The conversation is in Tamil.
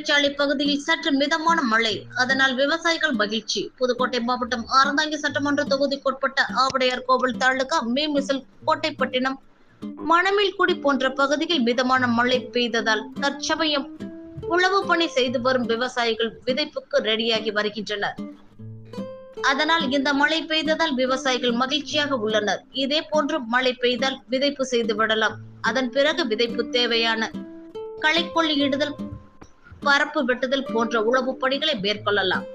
தொழிற்சாலை பகுதியில் சற்று மிதமான மழை. அதனால் விவசாயிகள் மகிழ்ச்சி. புதுக்கோட்டை மாவட்டம் அறந்தாங்கி சட்டமன்ற தொகுதிக்குட்பட்ட ஆவடையார் கோவில் தாலுகா மேமிசல் கோட்டைப்பட்டினம் மணமில்குடி போன்ற பகுதியில் மிதமான மழை பெய்ததால் தற்சமயம் உழவு பணி செய்து வரும் விவசாயிகள் விதைப்புக்கு ரெடியாகி வருகின்றனர். அதனால் இந்த மழை பெய்ததால் விவசாயிகள் மகிழ்ச்சியாக உள்ளனர். இதே போன்று மழை பெய்தால் விதைப்பு செய்து விடலாம். அதன் பிறகு விதைப்பு தேவையான களைக்கொல்லி இடுதல் பரப்பு வெட்டுதல் போன்ற உழவு பணிகளை மேற்கொள்ளலாம்.